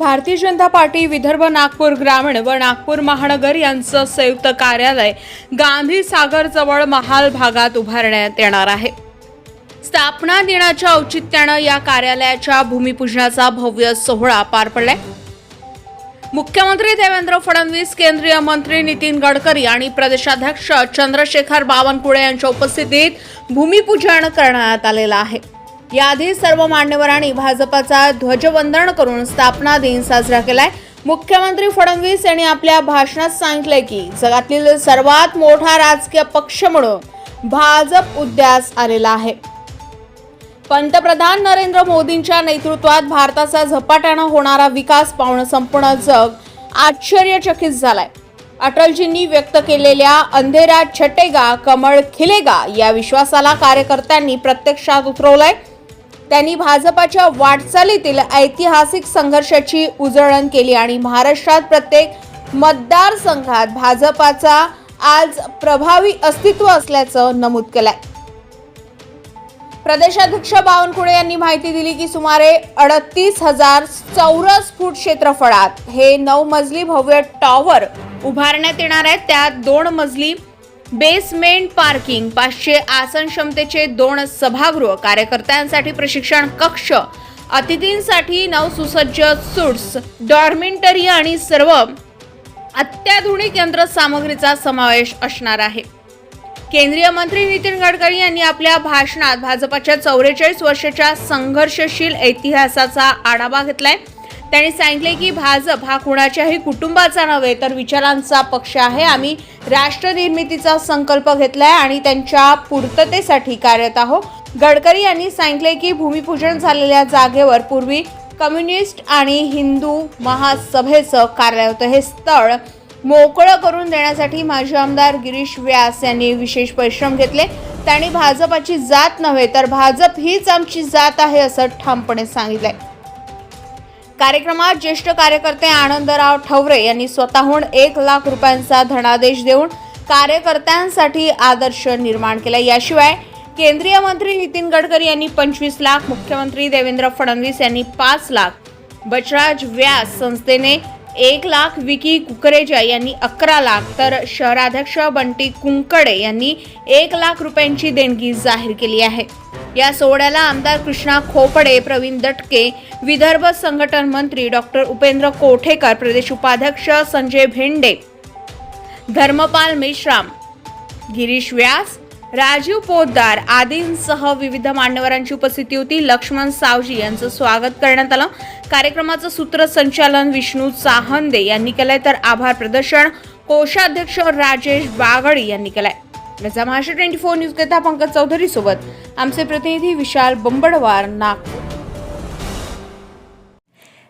Bharatiya Janata party Vidarbha Nagpur ग्रामीण व नागपूर महानगर यांचं संयुक्त कार्यालय गांधी सागर जवळ महाल भागात उभारण्यात येणार आहे. स्थापना दिनाच्या औचित्यानं या कार्यालयाच्या भूमिपूजनाचा भव्य सोहळा पार पडलाय. मुख्यमंत्री देवेंद्र फडणवीस केंद्रीय मंत्री नितीन गडकरी आणि प्रदेशाध्यक्ष चंद्रशेखर बावनकुळे यांच्या उपस्थितीत भूमिपूजन करण्यात आलेलं आहे. याआधी सर्व मान्यवरांनी भाजपाचा ध्वजवंदन करून स्थापना दिन साजरा केलाय. मुख्यमंत्री फडणवीस यांनी आपल्या भाषणात सांगितलंय की जगातील सर्वात मोठा राजकीय पक्ष म्हणून भाजप उद्यास आलेला आहे. पंतप्रधान नरेंद्र मोदींच्या नेतृत्वात भारताचा झपाट्यानं होणारा विकास पाहून संपूर्ण जग आश्चर्यचकित झालाय. अटलजींनी व्यक्त केलेल्या अंधेरा छटेगा कमळ खिलेगा या विश्वासाला कार्यकर्त्यांनी प्रत्यक्षात उतरवलंय. त्यांनी भाजपाच्या वाटचालीतील ऐतिहासिक संघर्षाची उजळण केली आणि महाराष्ट्रात प्रत्येक मतदारसंघात भाजपाचा आज प्रभावी अस्तित्व असल्याचं नमूद केलंय. प्रदेशाध्यक्ष बावनकुळे यांनी माहिती दिली की सुमारे अडतीस हजार चौरस फूट क्षेत्रफळात हे नऊ मजली भव्य टॉवर उभारण्यात येणार आहेत. त्यात दोन मजली बेसमेंट पार्किंग पाचशे आसन क्षमतेचे दोन सभागृह कार्यकर्त्यांसाठी प्रशिक्षण कक्ष अतिथींसाठी नऊ सुसज्ज सूट्स डॉर्मेंटरी आणि सर्व अत्याधुनिक यंत्रसामग्रीचा समावेश असणार आहे. केंद्रीय मंत्री नितीन गडकरी यांनी आपल्या भाषणात भाजपाच्या चौवेचाळीस वर्षाच्या संघर्षशील इतिहासाचा आढावा घेतलाय. त्यांनी सांगितले की भाजप हा कुणाच्याही कुटुंबाचा नव्हे तर विचारांचा पक्ष आहे. आम्ही राष्ट्रनिर्मितीचा संकल्प घेतलाय आणि त्यांच्या पूर्ततेसाठी कार्यरत आहोत. गडकरी यांनी सांगितले की भूमिपूजन झालेल्या जागेवर पूर्वी कम्युनिस्ट आणि हिंदू महासभेचं कार्यालय होतं. हे स्थळ मोकळं करून देण्यासाठी माजी आमदार गिरीश व्यास यांनी विशेष परिश्रम घेतले. त्यांनी भाजपाची जात नव्हे तर भाजप हीच आमची जात आहे असं ठामपणे सांगितलंय. कार्यक्रमात ज्येष्ठ कार्यकर्ते आनंदराव ठवरे यांनी स्वतःहून एक लाख रुपयांचा धनादेश देऊन कार्यकर्त्यांसाठी आदर्श निर्माण केला. याशिवाय केंद्रीय मंत्री नितीन गडकरी यांनी पंचवीस लाख मुख्यमंत्री देवेंद्र फडणवीस यांनी पाच लाख बचराज व्यास संस्थेने एक लाख विकी कुकरेजा यांनी अकरा लाख. तर शहराध्यक्ष बंटी कुंकडे यांनी एक लाख रुपयांची देणगी जाहीर केली आहे. या सोहळ्याला आमदार कृष्णा खोपडे प्रवीण दटके विदर्भ संघटन मंत्री डॉक्टर उपेंद्र कोठेकर प्रदेश उपाध्यक्ष संजय भेंडे धर्मपाल मेश्राम गिरीश व्यास राजीव पोद्दार आदींसह विविध मान्यवरांची उपस्थिती होती. लक्ष्मण सावजी यांचं स्वागत करण्यात आलं. कार्यक्रमाचं सूत्रसंचालन विष्णू चाहंदे यांनी केलंय. तर आभार प्रदर्शन कोषाध्यक्ष राजेश बागडी यांनी केलंय. महाराष्ट्र ट्वेंटी फोर न्यूज कथा पंकज चौधरी सोबत. आमचे प्रतिनिधी विशाल बंबडवार नागपूर.